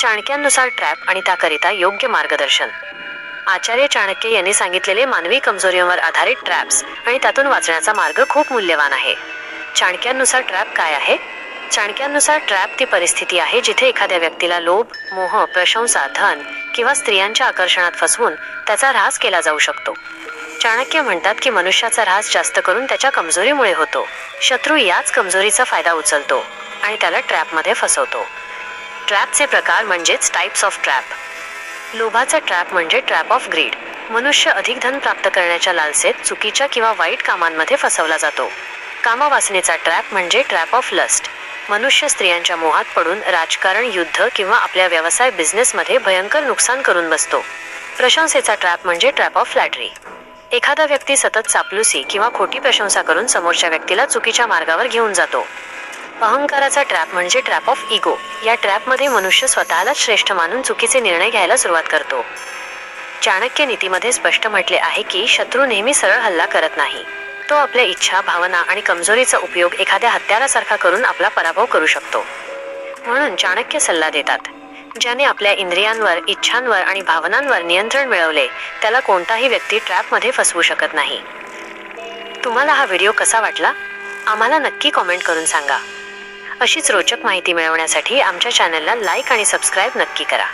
चाणक्यांनुसार trap आणि त्याकरिता योग्य मार्गदर्शन. आचार्य चाणक्य यांनी सांगितलेले मानवी कमजोरीवर आधारित ट्रॅप्स आणि त्यातून वाचण्याचा मार्ग खूप मूल्यवान आहे. चाणक्यांनुसार ट्रॅप काय आहे? चाणक्यांनुसार ट्रॅप ती परिस्थिती आहे जिथे एखाद्या व्यक्तीला लोभ मोह प्रशंसा धन किंवा स्त्रियांच्या आकर्षणात फसवून त्याचा ऱ्हास केला जाऊ शकतो. चाणक्य म्हणतात की मनुष्याचा ऱ्हास जास्त करून त्याच्या कमजोरीमुळे होतो. शत्रू याच कमजोरीचा फायदा उचलतो आणि त्याला ट्रॅपमध्ये फसवतो. ट्रॅपचे प्रकार म्हणजेच टाईप्स ऑफ ट्रॅप लोभाचा ट्रॅप म्हणजे ट्रॅप ऑफ ग्रीड मनुष्य अधिक धन प्राप्त करण्याच्या लालसेत चुकीच्या किंवा वाईट कामांमध्ये फसवला जातो. कामावासनेचा ट्रॅप म्हणजे ट्रॅप ऑफ लस्ट मनुष्य स्त्रियांच्या मोहात पडून राजकारण युद्ध किंवा आपल्या व्यवसाय बिझनेसमध्ये भयंकर नुकसान करून बसतो. प्रशंसेचा ट्रॅप म्हणजे ट्रॅप ऑफ फ्लॅटरी एखादा व्यक्ती सतत चापलुसी किंवा खोटी प्रशंसा करून समोरच्या व्यक्तीला चुकीच्या मार्गावर घेऊन जातो. अहंकाराचा ट्रॅप म्हणजे ट्रॅप ऑफ इगो या ट्रॅपमध्ये मनुष्य स्वतःलाच श्रेष्ठ मानून चुकीचे निर्णय घ्यायला सुरुवात करतो. चाणक्य नीतीमध्ये स्पष्ट म्हटले आहे की शत्रू नेहमी सरळ हल्ला करत नाही. तो आपल्या इच्छा भावना आणि कमजोरीचा उपयोग एखाद्या हत्यारासारखा करून आपला पराभव करू शकतो. म्हणून चाणक्य सल्ला देतात. ज्याने आपल्या इंद्रियांवर इच्छांवर आणि भावनांवर नियंत्रण मिळवले त्याला कोणताही व्यक्ती ट्रॅपमध्ये फसवू शकत नाही. तुम्हाला हा व्हिडिओ कसा वाटला? आम्हाला नक्की कॉमेंट करून सांगा. अशीच रोचक माहिती मिळवण्यासाठी आमच्या चॅनलला लाईक आणि सबस्क्राईब नक्की करा.